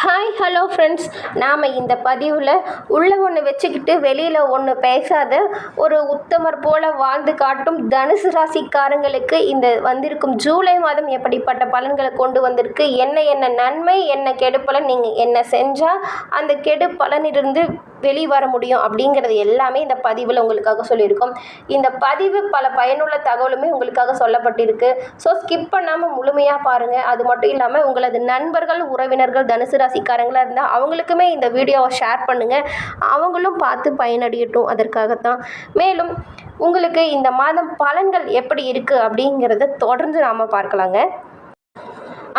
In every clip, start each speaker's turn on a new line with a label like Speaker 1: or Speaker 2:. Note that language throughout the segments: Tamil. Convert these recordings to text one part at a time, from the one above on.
Speaker 1: ஹாய் ஹலோ ஃப்ரெண்ட்ஸ் நாம் இந்த பதிவில் உள்ள ஒன்று வச்சுக்கிட்டு வெளியில் ஒன்று பேசாத ஒரு உத்தமர் போல வாழ்ந்து காட்டும் தனுசு ராசிக்காரங்களுக்கு இந்த வந்திருக்கும் ஜூலை மாதம் எப்படிப்பட்ட பலன்களை கொண்டு வந்திருக்கு என்ன என்ன நன்மை என்ன கெடுப்பலன் நீங்கள் என்ன செஞ்சால் அந்த கெடு பலனிலிருந்து வெளி வர முடியும் அப்படிங்கிறது எல்லாமே இந்த பதிவில் உங்களுக்காக சொல்லியிருக்கோம். இந்த பதிவு பல பயனுள்ள தகவலுமே உங்களுக்காக சொல்லப்பட்டிருக்கு. ஸோ ஸ்கிப் பண்ணாமல் முழுமையாக பாருங்கள் அது மட்டும் இல்லாமல் உங்களது நண்பர்கள் உறவினர்கள் தனுசு ராசிக்காரங்களாக இருந்தால் அவங்களுக்குமே இந்த வீடியோவை ஷேர் பண்ணுங்கள் அவங்களும் பார்த்து பயனடையட்டும் அதற்காகத்தான். மேலும் உங்களுக்கு இந்த மாதம் பலன்கள் எப்படி இருக்குது அப்படிங்கிறத தொடர்ந்து நாம் பார்க்கலாங்க.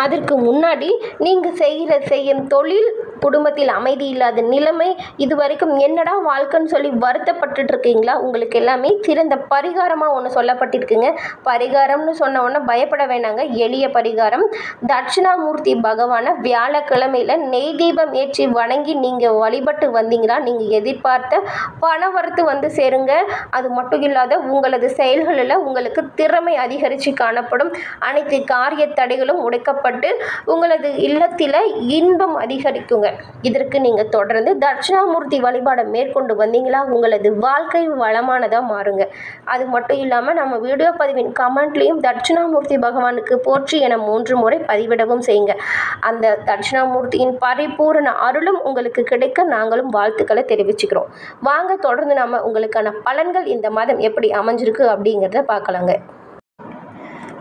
Speaker 1: அதற்கு முன்னாடி நீங்கள் செய்கிற செய்யும் தொழில் குடும்பத்தில் அமைதி இல்லாத நிலைமை இது வரைக்கும் என்னடா வாழ்க்கைன்னு சொல்லி வருத்தப்பட்டுட்டு இருக்கீங்களா உங்களுக்கு எல்லாமே சிறந்த பரிகாரமாக ஒன்று சொல்லப்பட்டிருக்குங்க. பரிகாரம்னு சொன்ன உடனே பயப்பட வேணாங்க. எளிய பரிகாரம். தட்சிணாமூர்த்தி பகவானை வியாழக்கிழமையில் நெய் தீபம் ஏற்றி வணங்கி நீங்கள் வழிபட்டு வந்தீங்கன்னா நீங்கள் எதிர்பார்த்த பணவரத்து வந்து சேருங்க. அது மட்டும் இல்லாத உங்களது செயல்களில் உங்களுக்கு திறமை அதிகரித்து காணப்படும். அனைத்து காரிய தடைகளும் உடைக்கப்பட்டு உங்களது இல்லத்தில் இன்பம் அதிகரிக்குங்க. இதற்கு நீங்கள் தொடர்ந்து தட்சிணாமூர்த்தி வழிபாடை மேற்கொண்டு வந்தீங்களா? உங்களது வாழ்க்கை வளமானதாக மாறுங்க. அது மட்டும் இல்லாமல் நம்ம வீடியோ பதிவின் கமெண்ட்லேயும் தட்சிணாமூர்த்தி பகவானுக்கு போற்றி என மூன்று முறை பதிவிடவும் செய்யுங்க. அந்த தட்சிணாமூர்த்தியின் பரிபூரண அருளும் உங்களுக்கு கிடைக்க நாங்களும் வாழ்த்துக்களை தெரிவிச்சுக்கிறோம். வாங்க தொடர்ந்து நம்ம உங்களுக்கான பலன்கள் இந்த மாதம் எப்படி அமைஞ்சிருக்கு அப்படிங்கிறத பார்க்கலாங்க.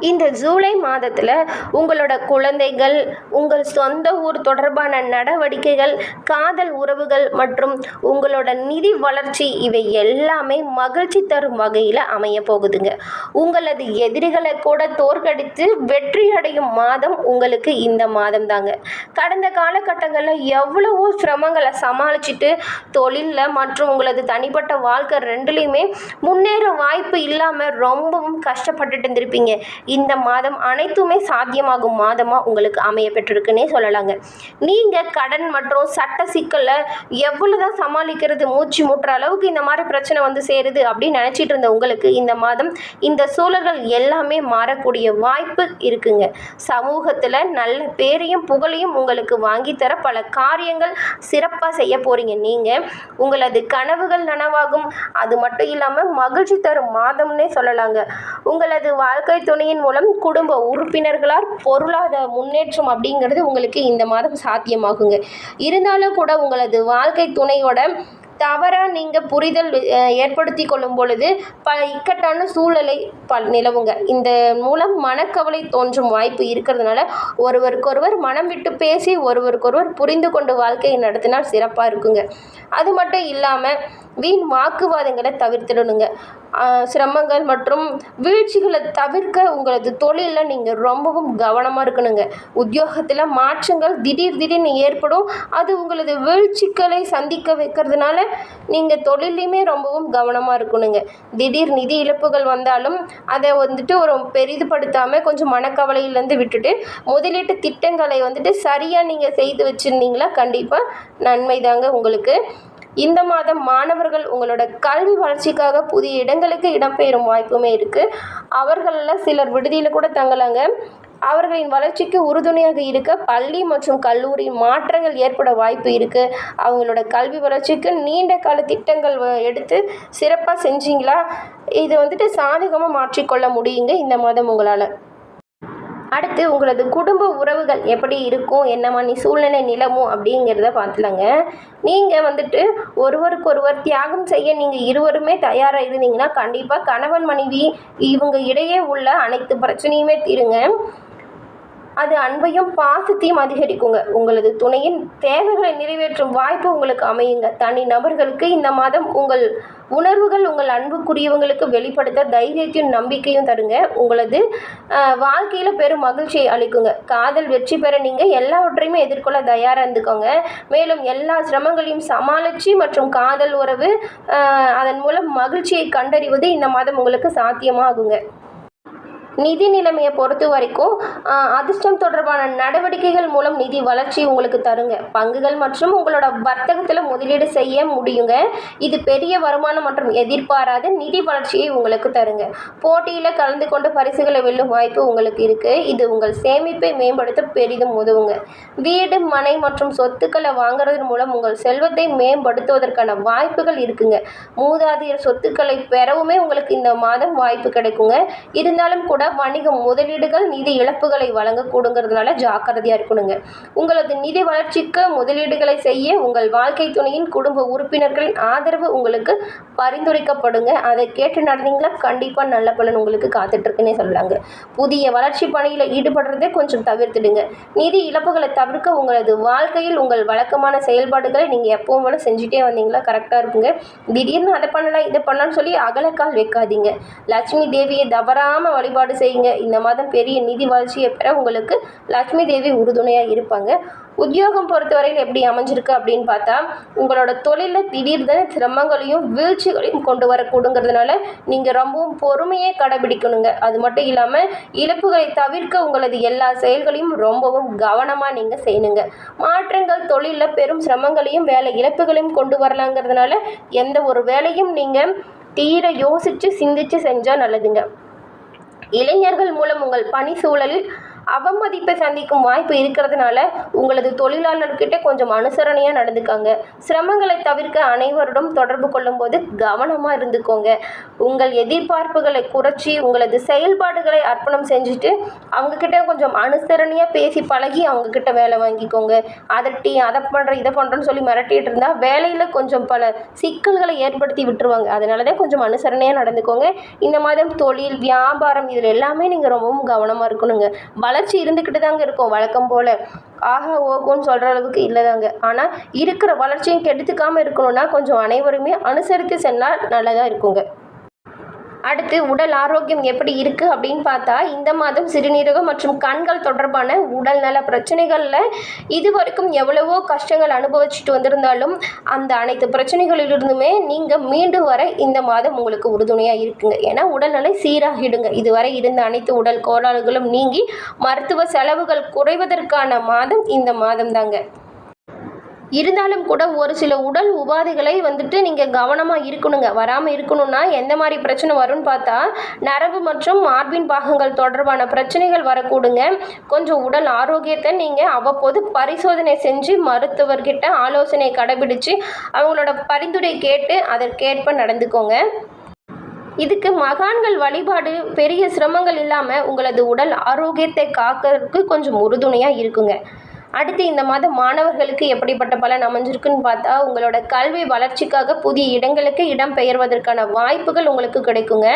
Speaker 1: இந்த ஜூலை மாதத்தில் உங்களோட குழந்தைகள் உங்கள் சொந்த ஊர் தொடர்பான நடவடிக்கைகள் காதல் உறவுகள் மற்றும் உங்களோட நிதி வளர்ச்சி இவை எல்லாமே மகிழ்ச்சி தரும் வகையில் அமைய போகுதுங்க. உங்களது எதிரிகளை கூட தோற்கடித்து வெற்றி அடையும் மாதம் உங்களுக்கு இந்த மாதம் தாங்க கடந்த காலகட்டங்களில் எவ்வளவோ சிரமங்களை சமாளிச்சுட்டு தொழிலில் மற்றும் உங்களது தனிப்பட்ட வாழ்க்கை ரெண்டுலேயுமே முன்னேற வாய்ப்பு இல்லாமல் ரொம்பவும் கஷ்டப்பட்டுட்டு இருந்திருப்பீங்க. இந்த மாதம் அனைத்துமே சாத்தியமாகும் மாதமாக உங்களுக்கு அமைய பெற்றிருக்குன்னே சொல்லலாங்க. நீங்கள் கடன் மற்றும் சட்ட சிக்கலில் எவ்வளோதான் சமாளிக்கிறது மூச்சு முட்டுற அளவுக்கு இந்த மாதிரி பிரச்சனை வந்து சேருது அப்படின்னு நினச்சிட்டு இருந்த உங்களுக்கு இந்த மாதம் இந்த சூழல்கள் எல்லாமே மாறக்கூடிய வாய்ப்பு இருக்குங்க. சமூகத்தில் நல்ல பேரையும் புகழையும் உங்களுக்கு வாங்கித்தர பல காரியங்கள் சிறப்பாக செய்ய போகிறீங்க நீங்கள் உங்களது கனவுகள் நனவாகும். அது மட்டும் இல்லாமல் மகிழ்ச்சி தரும் மாதம்னே சொல்லலாங்க. உங்களது வாழ்க்கை துணையின் மூலம் குடும்ப உறுப்பினர்களால் பொருளாதார முன்னேற்றம் அப்படிங்கிறது உங்களுக்கு இந்த மாதம் சாத்தியமாகுங்க. இருந்தாலும் கூட உங்களது வாழ்க்கை துணையோட தவறாக நீங்கள் புரிதல் ஏற்படுத்தி கொள்ளும் பொழுது பல இக்கட்டான சூழலை ப நிலவுங்க. இந்த மூலம் மனக்கவலை தோன்றும் வாய்ப்பு இருக்கிறதுனால ஒருவருக்கொருவர் மனம் விட்டு பேசி ஒருவருக்கொருவர் புரிந்து கொண்டு வாழ்க்கையை நடத்தினால் சிறப்பாக இருக்குங்க. அது மட்டும் இல்லாமல் வீண் வாக்குவாதங்களை தவிர்த்திடணுங்க. சிரமங்கள் மற்றும் வீழ்ச்சிகளை தவிர்க்க உங்களது தொழிலில் நீங்கள் ரொம்பவும் கவனமாக இருக்கணுங்க. உத்தியோகத்தில் மாற்றங்கள் திடீர் திடீர்னு ஏற்படும். அது உங்களது வீழ்ச்சிகளை சந்திக்க வைக்கிறதுனால நீங்கள் தொழிலையுமே ரொம்பவும் கவனமாக இருக்கணுங்க. திடீர் நிதி இழப்புகள் வந்தாலும் அதை வந்துட்டு ஒரு பெரிதுபடுத்தாமல் கொஞ்சம் மனக்கவலையிலேருந்து விட்டுட்டு முதலீட்டு திட்டங்களை வந்துட்டு சரியாக நீங்கள் செய்து வச்சுருந்தீங்களா? கண்டிப்பாக நன்மை தாங்க உங்களுக்கு. இந்த மாதம் மாணவர்கள் உங்களோட கல்வி வளர்ச்சிக்காக புதிய இடங்களுக்கு இடம்பெயரும் வாய்ப்புமே இருக்குது அவர்களில் சிலர் விடுதியில் கூட தங்கலாங்க. அவர்களின் வளர்ச்சிக்கு உறுதுணையாக இருக்க பள்ளி மற்றும் கல்லூரி மாற்றங்கள் ஏற்பட வாய்ப்பு இருக்குது அவங்களோட கல்வி வளர்ச்சிக்கு நீண்ட கால திட்டங்கள் வ- எடுத்து சிறப்பாக செஞ்சீங்களா? இது வந்துட்டு சாதகமாக மாற்றிக்கொள்ள முடியுங்க இந்த மாதம் உங்களால். அடுத்து உங்களது குடும்ப உறவுகள் எப்படி இருக்கும்? என்ன மாதிரி சூழ்நிலை நிலமும் அப்படிங்கிறத பார்த்துலங்க. நீங்கள் வந்துட்டு ஒருவருக்கொருவர் தியாகம் செய்ய நீங்கள் இருவருமே தயாராக இருந்தீங்கன்னா கண்டிப்பாக கணவன் மனைவி இவங்க இடையே உள்ள அனைத்து பிரச்சனையுமே தீருங்க. அது அன்பையும் பாசத்தையும் அதிகரிக்குங்க. உங்களது துணையின் தேவைகளை நிறைவேற்றும் வாய்ப்பு உங்களுக்கு அமையுங்க. தனி நபர்களுக்கு இந்த மாதம் உங்கள் உணர்வுகள் உங்கள் அன்புக்குரியவங்களுக்கு வெளிப்படுத்த தைரியத்தையும் நம்பிக்கையும் தருங்க. உங்களது வாழ்க்கையில் பெரும் மகிழ்ச்சியை அளிக்குங்க. காதல் வெற்றி பெற நீங்கள் எல்லாவற்றையுமே எதிர்கொள்ள தயாராக இருந்துக்கோங்க. மேலும் எல்லா சிரமங்களையும் சமாளித்து மற்றும் காதல் உறவு அதன் மூலம் மகிழ்ச்சியை கண்டறிவது இந்த மாதம் உங்களுக்கு சாத்தியமாகுங்க. நிதி நிலைமையை பொறுத்த வரைக்கும் அதிர்ஷ்டம் தொடர்பான நடவடிக்கைகள் மூலம் நிதி வளர்ச்சி உங்களுக்கு தருங்க. பங்குகள் மற்றும் உங்களோட வர்த்தகத்தில் முதலீடு செய்ய முடியுங்க. இது பெரிய வருமானம் மற்றும் எதிர்பாராத நிதி வளர்ச்சியை உங்களுக்கு தருங்க. போட்டியில் கலந்து கொண்டு பரிசுகளை வெல்லும் வாய்ப்பு உங்களுக்கு இருக்கு. இது உங்கள் சேமிப்பை மேம்படுத்த பெரிதும் உதவுங்க. வீடு மனை மற்றும் சொத்துக்களை வாங்குறதன் மூலம் உங்கள் செல்வத்தை மேம்படுத்துவதற்கான வாய்ப்புகள் இருக்குங்க. மூதாதையர் சொத்துக்களை பெறவுமே உங்களுக்கு இந்த மாதம் வாய்ப்பு கிடைக்குங்க. இருந்தாலும் கூட வணிக முதலீடுகள் நிதி இழப்புகளை வழங்கக்கூடுங்கிறதுனால ஜாக்கிரதையாக இருக்கணுங்க. உங்களது நிதி வளர்ச்சிக்கு முதலீடுகளை செய்ய உங்கள் வாழ்க்கை துணையின் குடும்ப உறுப்பினர்களின் ஆதரவு உங்களுக்கு பரிந்துரைக்கப்படுங்க. அதை கேட்டு நடந்தீங்களா கண்டிப்பாக நல்ல பலன் உங்களுக்கு காத்துட்ருக்குன்னே சொல்லலாங்க. புதிய வளர்ச்சி பணியில் ஈடுபடுறதை கொஞ்சம் தவிர்த்துடுங்க. நிதி இழப்புகளை தவிர்க்க உங்களது வாழ்க்கையில் உங்கள் வழக்கமான செயல்பாடுகளை நீங்கள் எப்பவும் போல செஞ்சுட்டே வந்தீங்களா கரெக்டாக இருக்குங்க. திடீர்னு அதை பண்ணலாம் இதை பண்ணலாம்னு சொல்லி அகலக்கால் வைக்காதீங்க. லட்சுமி தேவியை தவறாமல் வழிபாடு செய்யுங்க. இந்த மாதம் பெரிய நிதி வளர்ச்சியை பெற உங்களுக்கு லட்சுமி தேவி உறுதுணையாக இருப்பாங்க. உத்தியோகம் பொறுத்தவரையில் எப்படி அமைஞ்சிருக்கு அப்படின்னு பார்த்தா உங்களோட தொழிலில் திடீர்னு சிரமங்களையும் வீழ்ச்சிகளையும் கொண்டு வரக்கூடுங்கிறதுனால நீங்கள் ரொம்பவும் பொறுமையை கடைபிடிக்கணுங்க. அது மட்டும் இல்லாமல் இழப்புகளை தவிர்க்க உங்களது எல்லா செயல்களையும் ரொம்பவும் கவனமாக நீங்கள் செய்யணுங்க. மாற்றங்கள் தொழிலில் பெரும் சிரமங்களையும் வேலை இழப்புகளையும் கொண்டு வரலாங்கிறதுனால எந்த ஒரு வேலையும் நீங்கள் தீர யோசித்து சிந்திச்சு செஞ்சால் நல்லதுங்க. இளைஞர்கள் மூலம் உங்கள் பணி சூழலில் அவமதிப்பை சந்திக்கும் வாய்ப்பு இருக்கிறதுனால உங்களது தொழிலாளர்கிட்ட கொஞ்சம் அனுசரணையாக நடந்துக்காங்க. சிரமங்களை தவிர்க்க அனைவருடன் தொடர்பு கொள்ளும்போது கவனமாக இருந்துக்கோங்க. உங்கள் எதிர்பார்ப்புகளை குறைச்சி உங்களது செயல்பாடுகளை அர்ப்பணம் செஞ்சுட்டு அவங்கக்கிட்ட கொஞ்சம் அனுசரணையாக பேசி பழகி அவங்கக்கிட்ட வேலை வாங்கிக்கோங்க. அதட்டி அதை பண்ணுற இதை பண்ணுறேன்னு சொல்லி மிரட்டிகிட்டு இருந்தால் வேலையில் கொஞ்சம் பல சிக்கல்களை ஏற்படுத்தி விட்டுருவாங்க. அதனால தான் கொஞ்சம் அனுசரணையாக நடந்துக்கோங்க. இந்த மாதம் தொழில் வியாபாரம் இதில் எல்லாமே நீங்கள் ரொம்பவும் கவனமாக இருக்கணுங்க. வளர்ச்சி இருந்துக்கிட்டு தாங்க இருக்கும் வழக்கம் போல். ஆஹா ஓகோன்னு சொல்கிற அளவுக்கு இல்லைதாங்க ஆனால் இருக்கிற வளர்ச்சியும் கெடுத்துக்காமல் இருக்கணும்னா கொஞ்சம் அனைவருமே அனுசரித்து சென்றால் நல்லதாக இருக்குங்க. அடுத்து உடல் ஆரோக்கியம் எப்படி இருக்குது அப்படின்னு பார்த்தா இந்த மாதம் சிறுநீரகம் மற்றும் கண்கள் தொடர்பான உடல்நல பிரச்சனைகளில் இது வரைக்கும் எவ்வளவோ கஷ்டங்கள் அனுபவிச்சுட்டு வந்திருந்தாலும் அந்த அனைத்து பிரச்சனைகளிலிருந்துமே நீங்கள் மீண்டு வர இந்த மாதம் உங்களுக்கு உறுதுணையாக இருக்குங்க. ஏன்னா உடல்நிலை சீராகிடுங்க. இதுவரை இருந்த அனைத்து உடல் கோளாறுகளும் நீங்கி மருத்துவ செலவுகள் குறைவதற்கான மாதம் இந்த மாதம் தாங்க. இருந்தாலும் கூட ஒரு சில உடல் உபாதைகளை வந்துட்டு நீங்கள் கவனமாக இருக்கணுங்க. வராமல் இருக்கணும்னா எந்த மாதிரி பிரச்சனை வரும்னு பார்த்தா நரம்பு மற்றும் மார்பின் பாகங்கள் தொடர்பான பிரச்சனைகள் வரக்கூடுங்க. கொஞ்சம் உடல் ஆரோக்கியத்தை நீங்கள் அவ்வப்போது பரிசோதனை செஞ்சு மருத்துவர்கிட்ட ஆலோசனை கடைபிடிச்சு அவங்களோட பரிந்துரை கேட்டு அதற்கேற்ப நடந்துக்கோங்க. இதுக்கு மகான்கள் வழிபாடு பெரிய சிரமங்கள் இல்லாமல் உங்களது உடல் ஆரோக்கியத்தை காக்கிறதுக்கு கொஞ்சம் உறுதுணையாக இருக்குங்க. அடுத்து இந்த மாதம் மாணவர்களுக்கு எப்படிப்பட்ட பலன் அமைஞ்சிருக்குன்னு பார்த்தா உங்களோட கல்வி வளர்ச்சிக்காக புதிய இடங்களுக்கு இடம் பெயர்வதற்கான வாய்ப்புகள் உங்களுக்கு கிடைக்குங்க.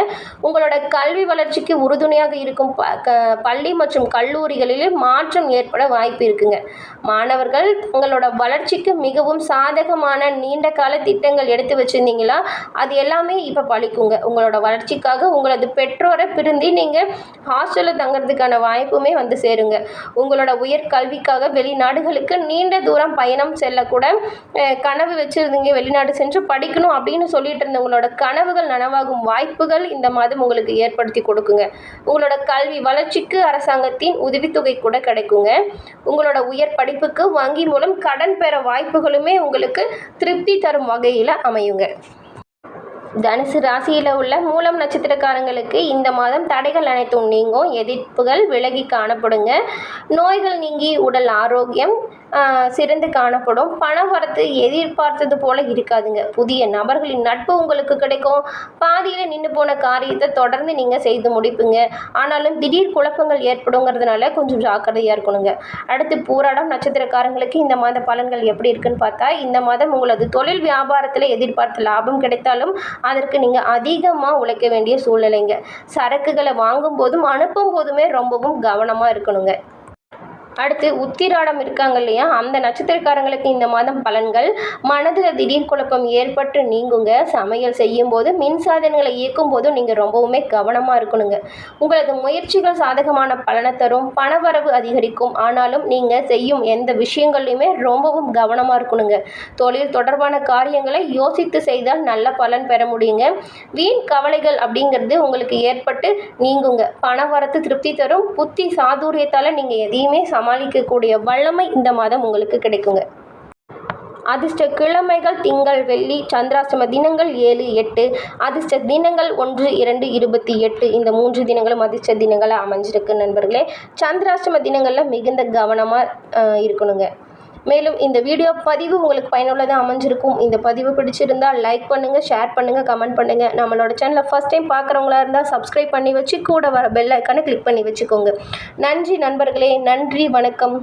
Speaker 1: உங்களோட கல்வி வளர்ச்சிக்கு உறுதுணையாக இருக்கும் ப க பள்ளி மற்றும் கல்லூரிகளில் மாற்றம் ஏற்பட வாய்ப்பு இருக்குங்க. மாணவர்கள் உங்களோட வளர்ச்சிக்கு மிகவும் சாதகமான நீண்ட கால திட்டங்கள் எடுத்து வச்சுருந்தீங்களா? அது எல்லாமே இப்போ பழிக்குங்க. உங்களோட வளர்ச்சிக்காக உங்களது பெற்றோரை பிரிந்து நீங்கள் ஹாஸ்டலில் தங்குறதுக்கான வாய்ப்புமே வந்து சேருங்க. உங்களோட உயர்கல்விக்காக வெளிநாடுகளுக்கு நீண்ட தூரம் பயணம் செல்லக்கூட கனவு வச்சுருந்தீங்க வெளிநாடு சென்று படிக்கணும் அப்படின்னு சொல்லிட்டு இருந்த உங்களோட கனவுகள் நனவாகும் வாய்ப்புகள் இந்த மாதம் உங்களுக்கு ஏற்படுத்தி கொடுக்குங்க. உங்களோட கல்வி வளர்ச்சிக்கு அரசாங்கத்தின் உதவித்தொகை கூட கிடைக்குங்க. உங்களோட உயர் படிப்புக்கு வங்கி மூலம் கடன் பெற வாய்ப்புகளுமே உங்களுக்கு திருப்தி தரும் வகையில் அமையுங்க. தனுசு ராசியில் உள்ள மூலம் நட்சத்திரக்காரங்களுக்கு இந்த மாதம் தடைகள் அனைத்தும் நீங்கும். எதிர்ப்புகள் விலகி காணப்படுங்க. நோய்கள் நீங்கி உடல் ஆரோக்கியம் சிறந்து காணப்படும். பண வரத்து எதிர்பார்த்தது போல இருக்காதுங்க. புதிய நபர்களின் நட்பு உங்களுக்கு கிடைக்கும். பாதியில் நின்று போன காரியத்தை தொடர்ந்து நீங்கள் செய்து முடிப்பீங்க. ஆனாலும் திடீர் குழப்பங்கள் ஏற்படுங்கிறதுனால கொஞ்சம் ஜாக்கிரதையாக இருக்கணுங்க. அடுத்து பூராடம் நட்சத்திரக்காரங்களுக்கு இந்த மாத பலன்கள் எப்படி இருக்குன்னு பார்த்தா இந்த மாதம் உங்களது தொழில் வியாபாரத்தில் எதிர்பார்த்த லாபம் கிடைத்தாலும் அதற்கு நீங்கள் அதிகமாக உழைக்க வேண்டிய சூழ்நிலைங்க. சரக்குகளை வாங்கும் போதும் அனுப்பும் போதுமே ரொம்பவும் கவனமாக இருக்கணுங்க. அடுத்து உத்திராடம் இருக்காங்க இல்லையா? அந்த நட்சத்திரக்காரங்களுக்கு இந்த மாதம் பலன்கள். மனதில் திடீர் குழப்பம் ஏற்பட்டு நீங்குங்க. சமையல் செய்யும் போது மின்சாதனங்களை இயக்கும் போதும் நீங்கள் ரொம்பவுமே கவனமாக இருக்கணுங்க. உங்களது முயற்சிகள் சாதகமான பலனை தரும். பணவரவு அதிகரிக்கும். ஆனாலும் நீங்கள் செய்யும் எந்த விஷயங்கள்லையுமே ரொம்பவும் கவனமாக இருக்கணுங்க. தொழில் தொடர்பான காரியங்களை யோசித்து செய்தால் நல்ல பலன் பெற முடியுங்க. வீண் கவலைகள் அப்படிங்கிறது உங்களுக்கு ஏற்பட்டு நீங்குங்க. பணவரத்து திருப்தி தரும். புத்தி சாதுரியத்தால் நீங்கள் எதையுமே சம சமாளிக்கக்கூடிய வல்லமை இந்த மாதம் உங்களுக்கு கிடைக்குங்க. அதிர்ஷ்ட கிழமைகள் திங்கள் வெள்ளி சந்திராசிரம தினங்கள் ஏழு எட்டு அதிர்ஷ்ட தினங்கள் ஒன்று இரண்டு இருபத்தி எட்டு. இந்த மூன்று தினங்களும் அதிர்ஷ்ட தினங்களாக அமைஞ்சிருக்கு நண்பர்களே. சந்திராசிரம தினங்களில் மிகுந்த கவனமாக இருக்கணுங்க. மேலும் இந்த வீடியோ பதிவு உங்களுக்கு பயனுள்ளதாக அமைஞ்சிருக்கும். இந்த பதிவு பிடிச்சிருந்தால் லைக் பண்ணுங்கள் ஷேர் பண்ணுங்கள் கமெண்ட் பண்ணுங்கள் நம்மளோட சேனலை ஃபஸ்ட் டைம் பார்க்குறவங்களா இருந்தால் சப்ஸ்கிரைப் பண்ணி வச்சு கூட வர பெல் ஐக்கானை கிளிக் பண்ணி வச்சுக்கோங்க. நன்றி நண்பர்களே நன்றி வணக்கம்.